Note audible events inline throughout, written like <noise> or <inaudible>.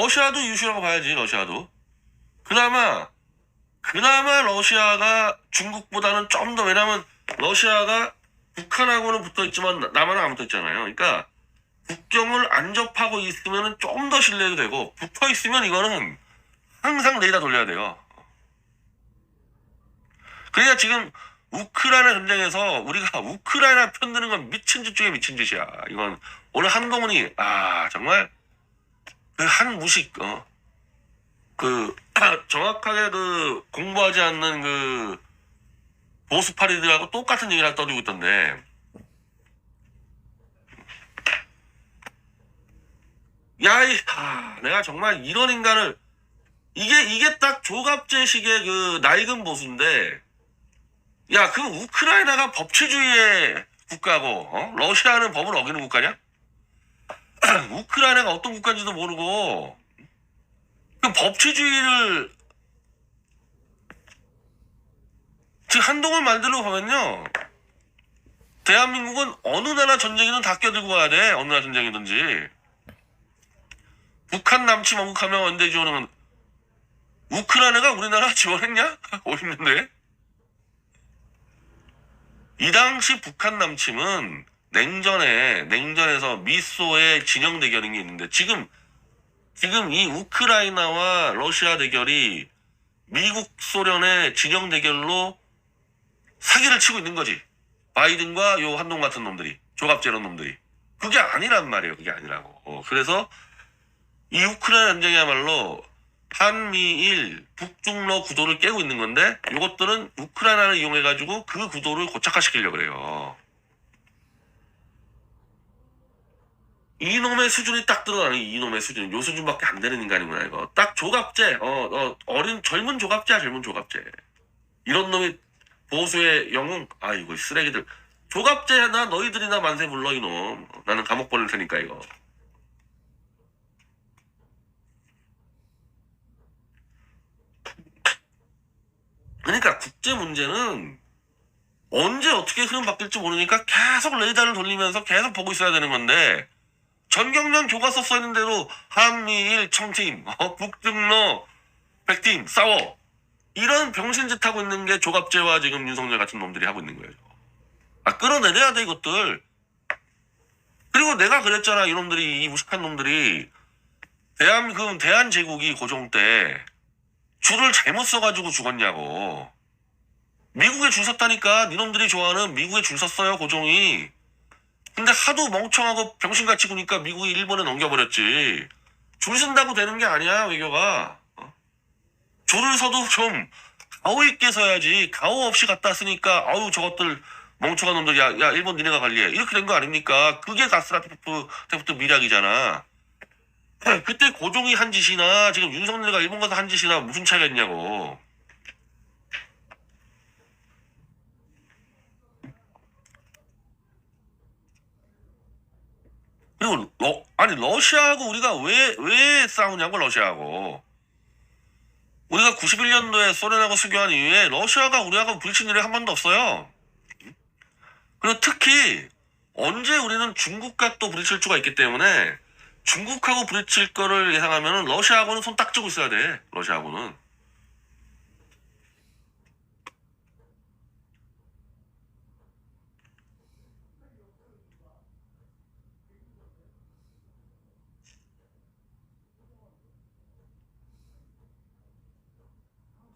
러시아도 이슈라고 봐야지 러시아도 그나마 그나마 러시아가 중국보다는 좀 더 왜냐면 러시아가 북한하고는 붙어 있지만 남한은 안 붙어 있잖아요. 그러니까 국경을 안 접하고 있으면 좀 더 신뢰도 되고 붙어 있으면 이거는 항상 레이더 돌려야 돼요. 그러니까 지금 우크라이나 전쟁에서 우리가 우크라이나 편드는 건 미친 짓 중에 미친 짓이야. 이건 오늘 한동훈이 아 정말 그 한 무식 어. 그 <clears throat> 정확하게 그 공부하지 않는 그 보수파리들하고 똑같은 얘기를 떠들고 있던데 야이 아, 내가 정말 이런 인간을 이게 이게 딱 조갑제식의 그 낡은 보수인데 야그 우크라이나가 법치주의의 국가고 어? 러시아는 법을 어기는 국가냐? <clears throat> 우크라이나가 어떤 국가인지도 모르고 그 법치주의를 지금 한동을 만들려고 하면요 대한민국은 어느 나라 전쟁이든 다 껴들고 가야 돼 어느 나라 전쟁이든지 북한 남침 언급하면 원대 지원은 우크라이나가 우리나라 <laughs> 지원했냐? <laughs> 어딨는데? 이 당시 북한 남침은 냉전에 냉전에서 미소의 진영 대결인 게 있는데 지금 지금 이 우크라이나와 러시아 대결이 미국 소련의 진영 대결로 사기를 치고 있는 거지. 바이든과 요 한동 같은 놈들이 조갑제런 놈들이 그게 아니란 말이에요. 그게 아니라고. 어, 그래서 이 우크라이나 전쟁이야말로 한미일 북중러 구도를 깨고 있는 건데 이것들은 우크라이나를 이용해 가지고 그 구도를 고착화시키려고 그래요. 이놈의 수준이 딱 드러나는 이놈의 수준. 요 수준밖에 안 되는 인간이구나 이거. 딱 조갑제 어, 어 어린 젊은 조갑제야 젊은 조갑제. 이런 놈이 보수의 영웅. 아이고 이 쓰레기들. 조갑제나 너희들이나 만세 불러 이놈. 나는 감옥 보낼 테니까 이거. 그러니까 국제 문제는 언제 어떻게 흐름 바뀔지 모르니까 계속 레이더를 돌리면서 계속 보고 있어야 되는 건데 전경련 교과서 써 있는 대로 한미일 청팀, 어, 북등로 백팀 싸워 이런 병신짓 하고 있는 게 조갑제와 지금 윤석열 같은 놈들이 하고 있는 거예요. 아 끌어내려야 돼 이것들. 그리고 내가 그랬잖아 이놈들이 이 무식한 놈들이 대한 그 대한 제국이 고종 때 줄을 잘못 써가지고 죽었냐고. 미국에 줄 섰다니까 니놈들이 좋아하는 미국에 줄 섰어요 고종이. 근데 하도 멍청하고 병신같이 구니까 미국이 일본에 넘겨버렸지. 줄 쓴다고 되는 게 아니야 외교가. 어? 줄을 서도 좀 가오 있게 서야지. 가오 없이 갔다 쓰니까 아우 저것들 멍청한 놈들 야, 야 일본 니네가 관리해. 이렇게 된 거 아닙니까? 그게 가스라테프 테프트 미락이잖아. 그때 고종이 한 짓이나 지금 윤석열이가 일본 가서 한 짓이나 무슨 차이가 있냐고. 그리고 러, 아니 러시아하고 우리가 왜 왜 싸우냐고 러시아하고 우리가 91년도에 소련하고 수교한 이후에 러시아가 우리하고 부딪힌 일이 한 번도 없어요. 그리고 특히 언제 우리는 중국과 또 부딪힐 수가 있기 때문에 중국하고 부딪힐 거를 예상하면 러시아하고는 손 딱 쥐고 있어야 돼. 러시아하고는.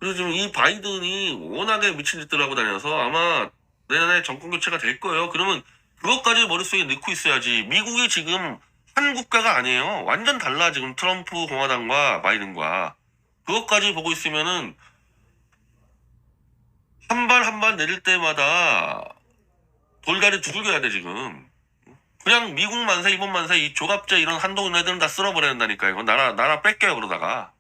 그리고 지금 이 바이든이 워낙에 미친 짓들 하고 다녀서 아마 내년에 정권 교체가 될 거예요. 그러면 그것까지 머릿속에 넣고 있어야지. 미국이 지금 한 국가가 아니에요. 완전 달라 지금 트럼프 공화당과 바이든과 그것까지 보고 있으면은 한 발 한 발 내릴 때마다 돌다리 두들겨야 돼 지금. 그냥 미국 만세, 일본 만세, 이 조갑제 이런 한동훈 애들은 다 쓸어버려야 된다니까 이거 나라 나라 뺏겨요 그러다가.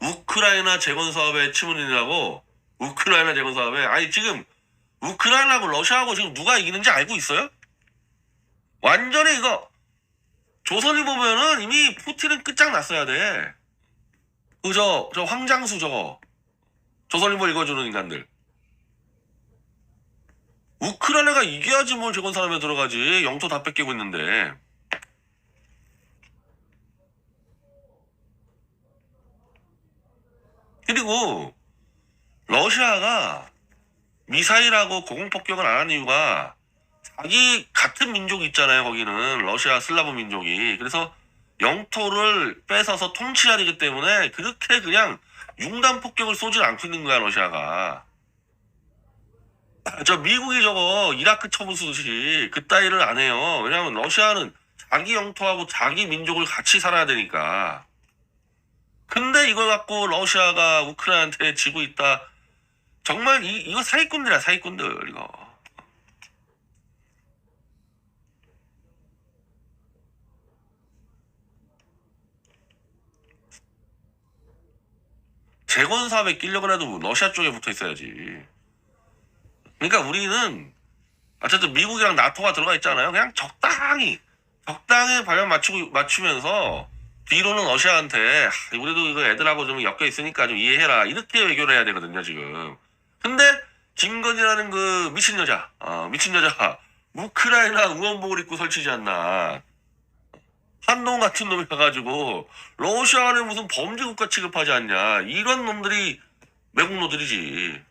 우크라이나 재건 사업의 치문이라고 우크라이나 재건 사업에 아니 지금 우크라이나하고 러시아하고 지금 누가 이기는지 알고 있어요? 완전히 이거 조선이 보면은 이미 푸틴은 끝장났어야 돼. 그저 저 황장수 저거 조선일보 읽어주는 인간들. 우크라이나가 이겨야지 뭘 재건 사람에 들어가지. 영토 다 뺏기고 있는데. 그리고 러시아가 미사일하고 고공폭격을 안 하는 이유가 자기 같은 민족이 있잖아요. 거기는 러시아 슬라브 민족이. 그래서 영토를 뺏어서 통치해야 되기 때문에 그렇게 그냥 융단 폭격을 쏘질 않고 있는 거야 러시아가. 저 미국이 저거 이라크 처분 쏘듯이 그 따위를 안 해요. 왜냐하면 러시아는 자기 영토하고 자기 민족을 같이 살아야 되니까. 근데 이걸 갖고 러시아가 우크라이나한테 지고 있다. 정말 이, 이거 사기꾼들이야 사기꾼들 이거. 재건 사업에 끼려고 해도 러시아 쪽에 붙어 있어야지. 그러니까 우리는 어쨌든 미국이랑 나토가 들어가 있잖아요. 그냥 적당히 적당히 발면 맞추고 맞추면서 뒤로는 러시아한테 하, 우리도 이거 애들하고 좀 엮여 있으니까 좀 이해해라 이렇게 외교를 해야 되거든요 지금. 근데 김건희라는 그 미친 여자, 어, 미친 여자 우크라이나 응원복을 입고 설치지 않나. 한동 같은 놈이 가가지고 러시아를 무슨 범죄국가 취급하지 않냐 이런 놈들이 매국노들이지.